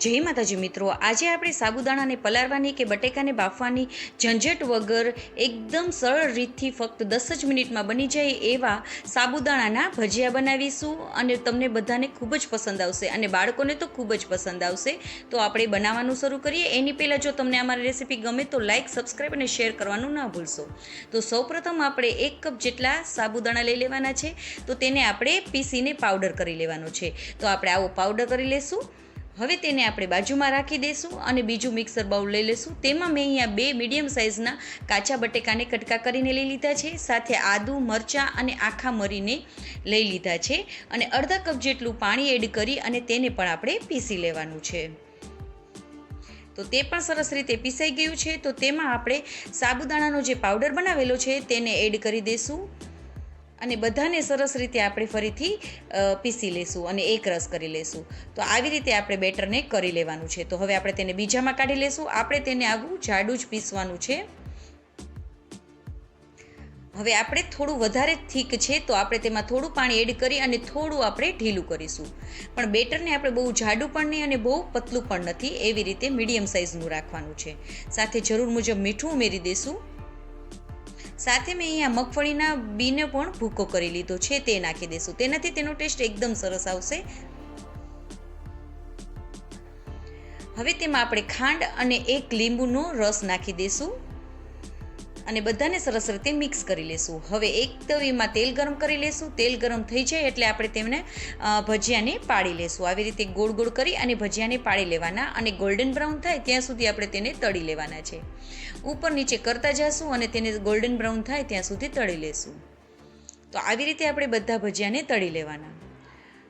જય માતાજી મિત્રો. આજે આપણે સાબુદાણાને પલાળવાની કે બટેકાને બાફવાની ઝંઝટ વગર એકદમ સરળ રીતથી ફક્ત દસ જ મિનિટમાં બની જાય એવા સાબુદાણાના ભજીયા બનાવીશું અને તમને બધાને ખૂબ જ પસંદ આવશે અને બાળકોને તો ખૂબ જ પસંદ આવશે. તો આપણે બનાવવાનું શરૂ કરીએ. એની પહેલાં જો તમને અમારી રેસીપી ગમે તો લાઇક સબસ્ક્રાઈબ અને શેર કરવાનું ના ભૂલશો. તો સૌપ્રથમ આપણે એક કપ જેટલા સાબુદાણા લઈ લેવાના છે. તો તેને આપણે પીસીને પાવડર કરી લેવાનો છે. તો આપણે આવો પાવડર કરી લેશું. હવે તેને આપણે બાજુમાં રાખી દઈશું અને બીજું મિક્સર બાઉલ લઈ લઈશું તેમાં મેં અહીંયા બે મીડિયમ સાઇઝના કાચા બટેકાને કટકા કરીને લઈ લીધા છે, સાથે આદુ, મરચાં અને આખા મરીને લઈ લીધા છે અને અડધા કપ જેટલું પાણી એડ કરી અને તેને પણ આપણે પીસી લેવાનું છે. તો તે પણ સરસ રીતે પીસાઈ ગયું છે. તો તેમાં આપણે સાબુદાણાનો જે પાવડર બનાવેલો છે, તેને એડ કરી દઈશું અને બધાને સરસ રીતે આપણે ફરીથી પીસી લેશું અને એક રસ કરી લેશું. તો આવી રીતે આપણે બેટરને કરી લેવાનું છે. તો હવે આપણે તેને બીજામાં કાઢી લેશું. આપણે તેને આવું જાડું જ પીસવાનું છે. હવે આપણે થોડું વધારે થીક છે તો આપણે તેમાં થોડું પાણી એડ કરી અને થોડું આપણે ઢીલું કરીશું. પણ બેટરને આપણે બહુ જાડું પણ નહીં અને બહુ પતલું પણ નથી. એવી રીતે મીડિયમ સાઇઝનું રાખવાનું છે. સાથે જરૂર મુજબ મીઠું ઉમેરી દઈશું સાથે મેં અહીંયા મગફળીના બીને પણ ભૂકો કરી લીધો છે, તે નાખી દઈશું તેનાથી તેનો ટેસ્ટ એકદમ સરસ આવશે. હવે તેમાં આપણે ખાંડ અને એક લીંબુનો રસ નાખી દઈશું અને બધાને સરસ રીતે મિક્સ કરી લેશું. હવે એક તવીમાં તેલ ગરમ કરી લેશું. તેલ ગરમ થઈ જાય એટલે આપણે તેમને ભજીયાને પાડી લેશું. આવી રીતે ગોળ ગોળ કરી અને ભજીયાને પાડી લેવાના અને ગોલ્ડન બ્રાઉન થાય ત્યાં સુધી આપણે તેને તળી લેવાના છે. ઉપર નીચે કરતા જશું અને તેને ગોલ્ડન બ્રાઉન થાય ત્યાં સુધી તળી લેશું. તો આવી રીતે આપણે બધા ભજીયાને તળી લેવાના.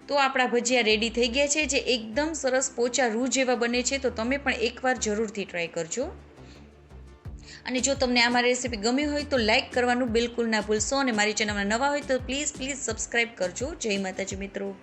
તો આપણા ભજીયા રેડી થઈ ગયા છે. જે એકદમ સરસ પોચા રૂ જેવા બને છે. તો તમે પણ એકવાર જરૂરથી ટ્રાય કરજો. અને જો તમને આ મારી રેસીપી ગમી હોય તો લાઇક કરવાનું બિલકુલ ના ભૂલશો અને મારી ચેનલમાં નવા હોય તો પ્લીઝ પ્લીઝ સબસ્ક્રાઈબ કરજો. જય માતાજી મિત્રો.